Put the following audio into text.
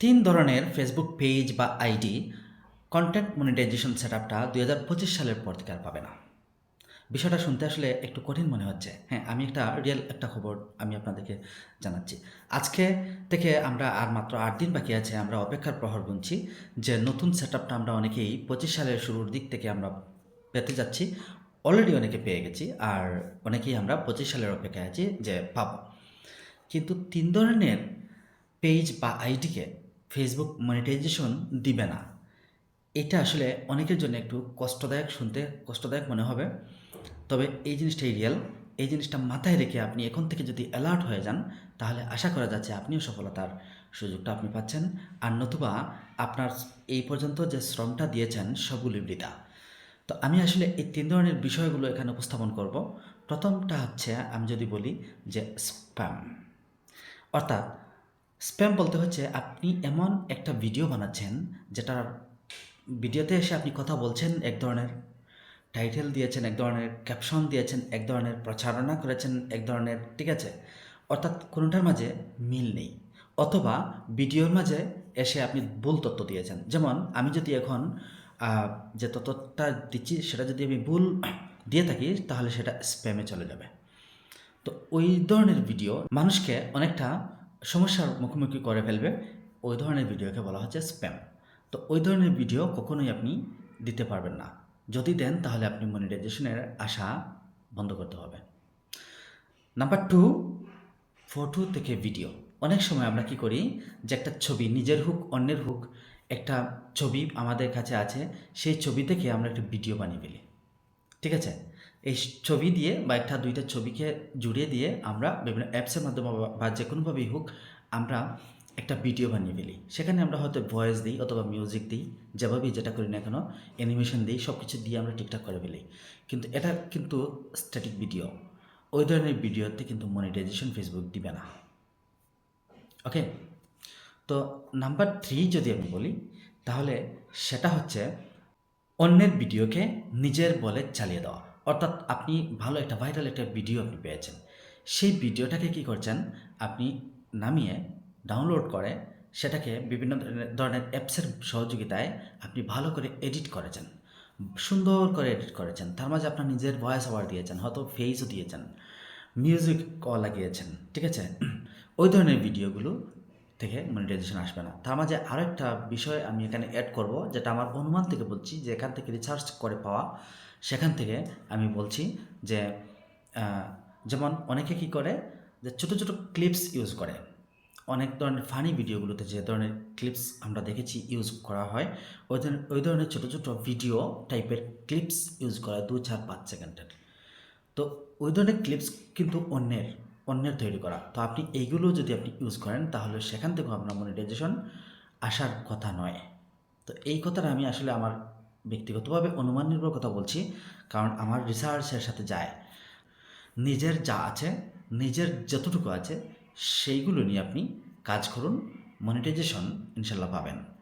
তিন ধরনের Facebook page বা আইডি কন্টেন্ট মনিটাইজেশন সেট আপটা দুই হাজার পঁচিশ সালের পর থেকে আর পাবে না। বিষয়টা শুনতে আসলে একটু কঠিন মনে হচ্ছে। হ্যাঁ আমি একটা রিয়েল একটা খবর আমি আপনাদেরকে জানাচ্ছি। আজকে থেকে আমরা আর মাত্র আট দিন বাকি আছে, আমরা অপেক্ষার প্রহর গুনছি যে নতুন সেট আপটা আমরা অনেকেই পঁচিশ সালের শুরুর দিক থেকে আমরা পেতে যাচ্ছি অলরেডি অনেকে পেয়ে গেছি আর অনেকেই আমরা পঁচিশ সালের অপেক্ষায় আছি যে পাবো। কিন্তু তিন ধরনের পেজ বা আইডিকে ফেসবুক মনিটাইজেশন দিবে না। এটা আসলে অনেকের জন্য একটু কষ্টদায়ক শুনতে, কষ্টদায়ক মনে হবে। তবে এই জিনিসটাই রিয়েল এই জিনিসটা মাথায় রেখে আপনি এখন থেকে যদি অ্যালার্ট হয়ে যান, তাহলে আশা করা যাচ্ছে আপনিও সফলতার সুযোগটা আপনি পাচ্ছেন। আর নতুবা আপনার এই পর্যন্ত যে শ্রমটা দিয়েছেন সবগুলি বৃথা। তো আমি আসলে এই তিন ধরনের বিষয়গুলো এখানে উপস্থাপন করব। প্রথমটা হচ্ছে আমি যদি বলি যে স্প্যাম অর্থাৎ স্প্যাম বলতে হচ্ছে, আপনি এমন একটা ভিডিও বানাচ্ছেন যেটা ভিডিওতে এসে আপনি কথা বলছেন এক ধরনের টাইটেল দিয়েছেন এক ধরনের ক্যাপশন দিয়েছেন এক ধরনের, প্রচারণা করেছেন এক ধরনের, ঠিক আছে? অর্থাৎ কোনোটার মাঝে মিল নেই। অথবা ভিডিওর মাঝে এসে আপনি ভুল তথ্য দিয়েছেন। যেমন, আমি যদি এখন যে তথ্যটা দিচ্ছি, সেটা যদি আমি ভুল দিয়ে থাকি, তাহলে সেটা স্প্যামে চলে যাবে। তো ওই ধরনের ভিডিও মানুষকে অনেকটা সমস্যার মুখোমুখি করে ফেলবে, ওই ধরনের ভিডিওকে বলা হচ্ছে স্প্যাম তো ওই ধরনের ভিডিও কখনোই আপনি দিতে পারবেন না। যদি দেন, তাহলে আপনি মনিটাইজেশনের আশা বন্ধ করতে হবে। নাম্বার টু ফটো থেকে ভিডিও অনেক সময় আমরা কি করি, যে একটা ছবি, নিজের হুক, অন্যের হুক, একটা ছবি আমাদের কাছে আছে, সেই ছবি থেকে আমরা একটা ভিডিও বানিয়ে ফেলি। ঠিক আছে? এই ছবি দিয়ে বা একটা দুইটা ছবিকে জুড়ে দিয়ে আমরা বিভিন্ন অ্যাপসের মাধ্যমে বা- বা যে কোনোভাবেই হোক আমরা একটা ভিডিও বানিয়ে ফেলি। সেখানে আমরা হয়তো ভয়েস দিই অথবা মিউজিক দিই, যেভাবেই যেটা করি না কেন অ্যানিমেশন দিই সব কিছু দিয়ে আমরা ঠিকঠাক করে ফেলি। কিন্তু এটা কিন্তু স্ট্যাটিক ভিডিও ওই ধরনের ভিডিওতে কিন্তু মনিটাইজেশন ফেসবুক দিবে না। ওকে তো নাম্বার থ্রি যদি আমি বলি, তাহলে সেটা হচ্ছে অন্যের ভিডিওকে নিজের বলে চালিয়ে দেওয়া। অর্থাৎ আপনি ভালো একটা ভাইরাল একটা ভিডিও আপনি পেয়েছেন। সেই ভিডিওটাকে কি করছেন? আপনি নামিয়ে ডাউনলোড করে সেটাকে বিভিন্ন ধরনের- অ্যাপসের সহযোগিতায় আপনি ভালো করে এডিট করেছেন। সুন্দর করে এডিট করেছেন। তার মাঝে আপনার নিজের ভয়েস ওভার দিয়েছেন, হয়তো ফেসও দিয়েছেন মিউজিক লাগিয়েছেন, ঠিক আছে? ওই ধরনের ভিডিওগুলো থেকে মনিটাইজেশন আসবে না। তার মাঝে আরেকটা বিষয় আমি এখানে অ্যাড করব, যেটা আমার অনুমান থেকে বলছি যে এখান থেকে রিসার্চ করে পাওয়া সেখান থেকে আমি বলছি যে যেমন অনেকে কি করে যে ছোটো ছোটো ক্লিপস ইউজ করে। অনেক ধরনের ফানি ভিডিওগুলোতে যে ধরনের ক্লিপস আমরা দেখেছি ইউজ করা হয়, ওই ধরনের ওই ধরনের ছোটো ছোটো ভিডিও টাইপের ক্লিপস ইউজ করা দু চার পাঁচ সেকেন্ডের। তো ওই ধরনের ক্লিপস কিন্তু অন্যের অন্যের তৈরি করা। তো আপনি এইগুলো যদি আপনি ইউজ করেন, তাহলে সেখান থেকেও আপনার মনিটাইজেশন আসার কথা নয়। তো এই কথাটা আমি আসলে আমার ব্যক্তিগতভাবে অনুমান নির্ভর কথা বলছি, কারণ আমার রিসার্চের সাথে যায়। নিজের যা আছে, নিজের যতটুকু আছে, সেইগুলো নিয়ে আপনি কাজ করুন মনিটাইজেশন ইনশাল্লাহ পাবেন।